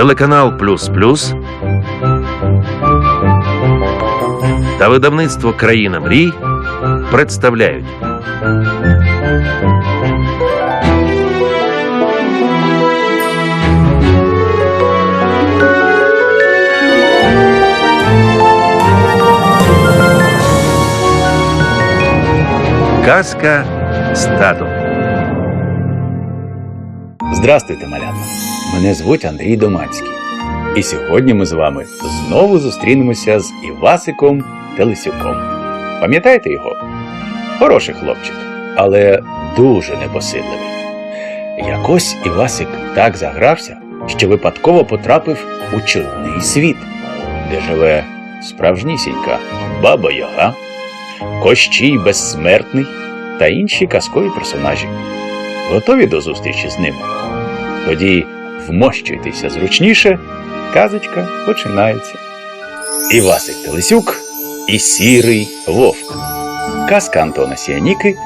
телеканал Плюс Плюс та видавництво Країна мрій представляють Казка стадо. Здрастуйте, малята! Мене звуть Андрій Доманський. І сьогодні ми з вами знову зустрінемося з Івасиком Телесюком. Пам'ятаєте його? Хороший хлопчик, але дуже непосидливий. Якось Івасик так загрався, що випадково потрапив у чудний світ, де живе справжнісінька баба Яга, Кощій безсмертний та інші казкові персонажі. Готові до зустрічі з ними? Тоді вмощуйтеся зручніше, казочка починається. Івасик Телесюк і Сірий Вовк. Казка Антона Сіаніки,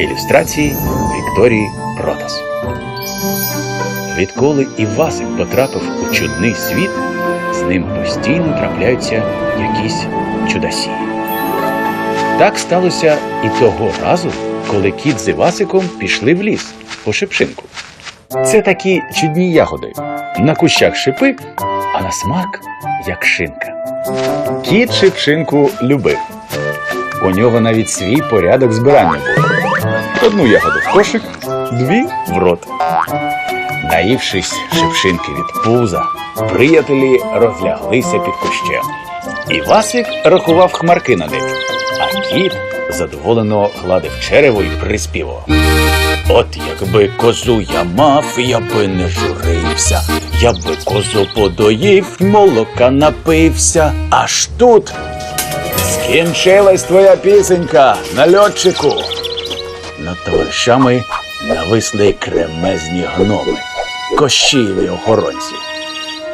ілюстрації Вікторії Протас. Відколи Івасик потрапив у чудний світ, з ним постійно трапляються якісь чудасії. Так сталося і того разу, коли кіт з Івасиком пішли в ліс по шипшинку. Це такі чудні ягоди. На кущах шипи, а на смак як шинка. Кіт шипшинку любив. У нього навіть свій порядок збирання був. Одну ягоду в кошик, дві в рот. Наївшись шипшинки від пуза, приятелі розляглися під кущем. Івасик рахував хмарки на небі, а кіт задоволено гладив черево і приспівав. От якби козу я мав, я би не журився, я би козу подоїв, молока напився. Аж тут скінчилась твоя пісенька, нальотчику. Над товаришами нависли кремезні гноми, кощієві охоронці.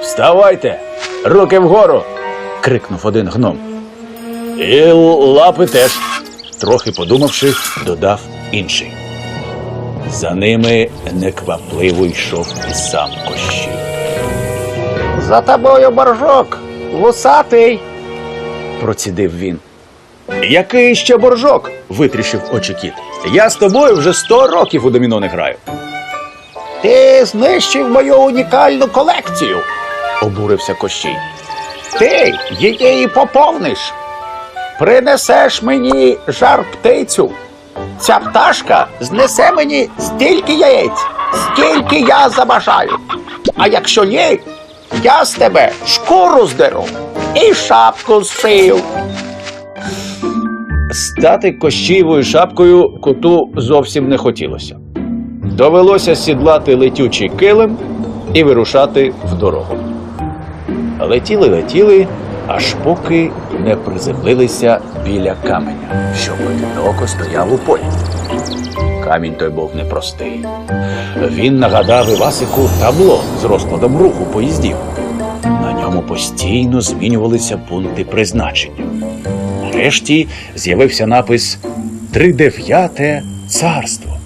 Вставайте, руки вгору. крикнув один гном. І лапи теж, трохи подумавши, додав інший. За ними неквапливо йшов і сам Кощій. За тобою боржок, вусатий. процідив він. Який ще боржок? витріщив очі кіт. Я з тобою вже сто років у доміно не граю. Ти знищив мою унікальну колекцію, обурився Кощій. Ти її поповниш. Принесеш мені жар птицю. Ця пташка знесе мені стільки яєць, скільки я забажаю. А якщо ні, я з тебе шкуру здеру і шапку зшию. Стати кощієвою шапкою коту зовсім не хотілося. Довелося сідлати летючий килим і вирушати в дорогу. Летіли, летіли, аж поки не приземлилися біля каменя, що одиноко стояв у полі. Камінь той був непростий. Він нагадав Івасику табло з розкладом руху поїздів. На ньому постійно змінювалися пункти призначення. Нарешті з'явився напис Тридев'яте царство.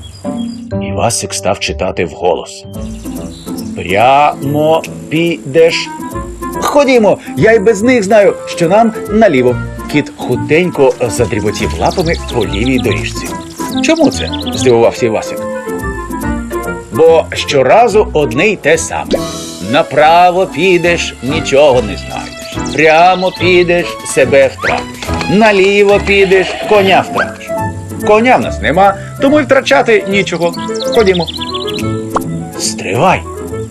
Івасик став читати вголос. Прямо підеш. Ходімо, я й без них знаю, що нам наліво. Кіт хутенько задріботів лапами по лівій доріжці. Чому це? здивувався Івасик. Бо щоразу одне й те саме. Направо підеш, нічого не знайдеш. Прямо підеш, себе втратиш. Наліво підеш, коня втратиш. Коня в нас нема, тому й втрачати нічого. Ходімо. Стривай,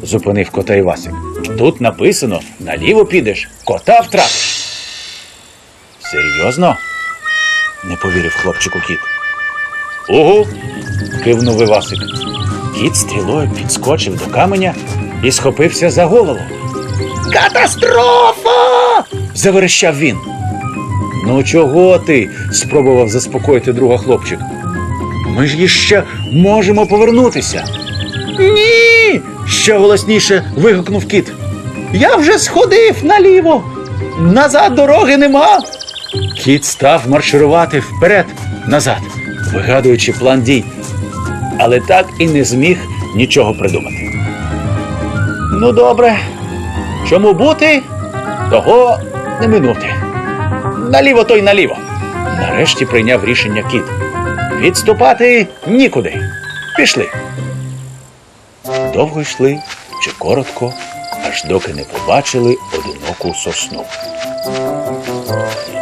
зупинив кота Івасик. Тут написано: наліво підеш, кота втратиш. Серйозно? не повірив хлопчику кіт. Угу. кивнув Івасик. Кіт стрілою підскочив до каменя і схопився за голову. Катастрофа! заверещав він. Ну чого ти? спробував заспокоїти друга хлопчик. Ми ж іще можемо повернутися. Ні. ще голосніше вигукнув кіт. Я вже сходив наліво. Назад дороги нема. Кіт став марширувати вперед, назад, вигадуючи план дій, але так і не зміг нічого придумати. Ну, добре, Чому бути, того не минути. Наліво то й наліво. Нарешті прийняв рішення кіт. Відступати нікуди. Пішли. Довго йшли чи коротко, аж доки не побачили одиноку сосну.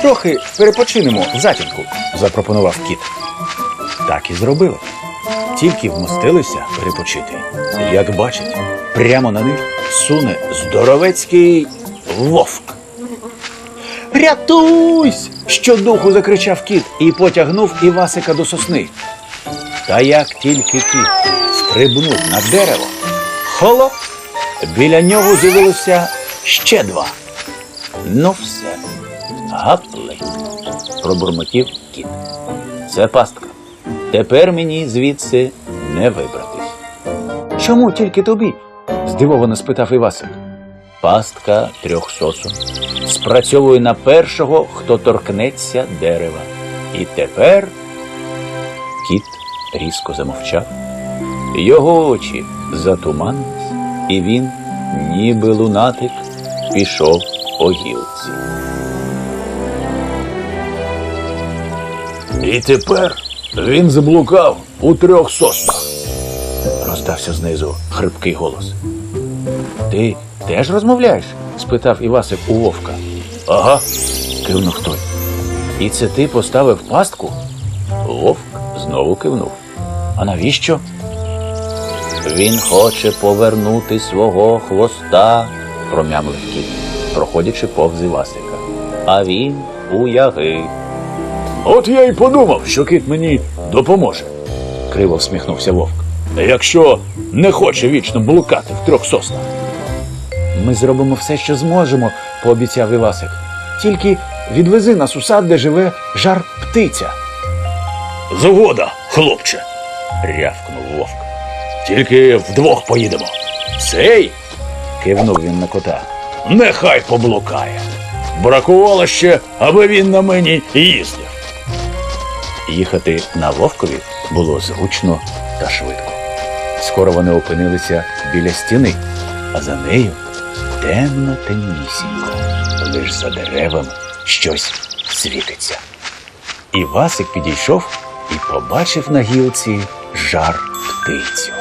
Трохи перепочинемо в затінку, запропонував кіт. Так і зробили. Тільки вмостилися перепочити. Як бачать, прямо на них суне здоровецький вовк. Рятуйсь! щодуху закричав кіт і потягнув Івасика до сосни. Та як тільки кіт стрибнув на дерево, холоп, біля нього з'явилося ще два. Ну все, гапли, пробурмотів кіт. Це пастка. Тепер мені звідси не вибратись. Чому тільки тобі? здивовано спитав Івасик. Пастка трьох сосун спрацьовує на першого, хто торкнеться дерева. І тепер кіт різко замовчав. Його очі затуманились, і він, ніби лунатик, пішов по гілці. І тепер він заблукав у трьох соснах. Роздався знизу хрипкий голос. Ти теж розмовляєш? спитав Івасик у вовка. Ага, кивнув той. І це ти поставив пастку? Вовк знову кивнув. А навіщо? Він хоче повернути свого хвоста, промямлив кіт, проходячи повз Івасика. А він у яги. От я й подумав, що кіт мені допоможе, криво всміхнувся вовк. Якщо не хоче вічно блукати в трьох соснах. Ми зробимо все, що зможемо, пообіцяв Івасик. Тільки відвези нас у сад, де живе жар птиця. Згода, хлопче, рявкнув вовк. Тільки вдвох поїдемо. Цей? кивнув він на кота. Нехай поблукає. Бракувало ще, аби він на мені їздив. Їхати на вовкові було зручно та швидко. Скоро вони опинилися біля стіни, а за нею темно темнісінько. Лиш за деревом щось світиться. І Васик підійшов і побачив на гілці жар птицю.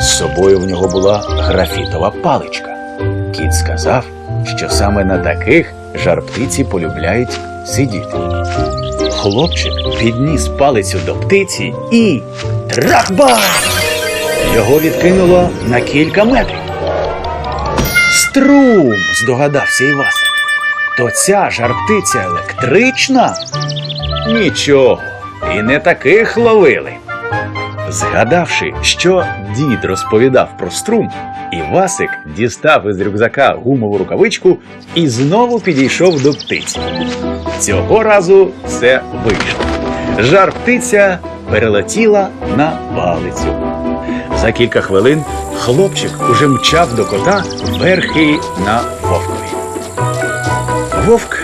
З собою в нього була графітова паличка. Кіт сказав, що саме на таких жар птиці полюбляють сидіти. Хлопчик підніс палицю до птиці і трахбах! Його відкинуло на кілька метрів. Струм, здогадався Івасик. То ця жар-птиця електрична? Нічого, і не таких ловили. Згадавши, що дід розповідав про струм, Івасик дістав із рюкзака гумову рукавичку і знову підійшов до птиці. Цього разу все вийшло. Жар птиця перелетіла на палицю. За кілька хвилин хлопчик уже мчав до кота верхи на вовкові. Вовк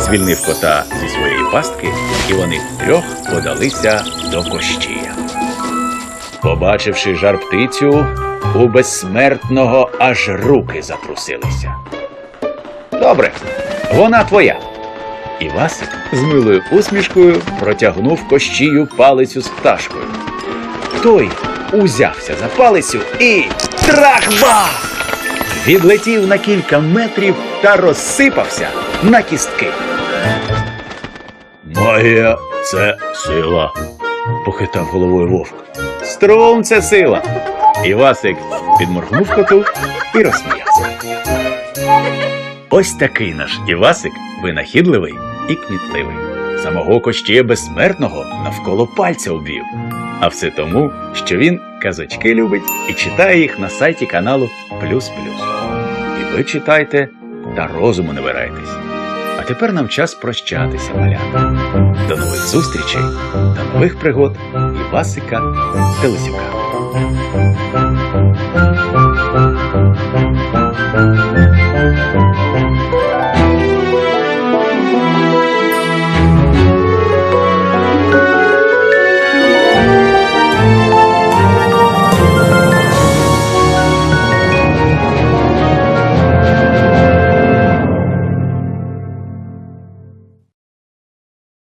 звільнив кота зі своєї пастки, і вони втрьох подалися до кощія. Побачивши жар птицю, у безсмертного аж руки затрусилися. Добре, вона твоя. Івасик з милою усмішкою протягнув кощію палицю з пташкою. Той узявся за палицю і трахбах! Відлетів на кілька метрів та розсипався на кістки. Магія це сила, похитав головою вовк. Струм це сила. Івасик підморгнув коту і розсміявся. Ось такий наш Івасик винахідливий і кмітливий. Самого Кощія безсмертного навколо пальця обвів. А все тому, що він казочки любить і читає їх на сайті каналу Плюс Плюс. І ви читайте та розуму не вирайтесь тепер нам час прощатися, малята. До нових зустрічей, до нових пригод Івасика Телесюка.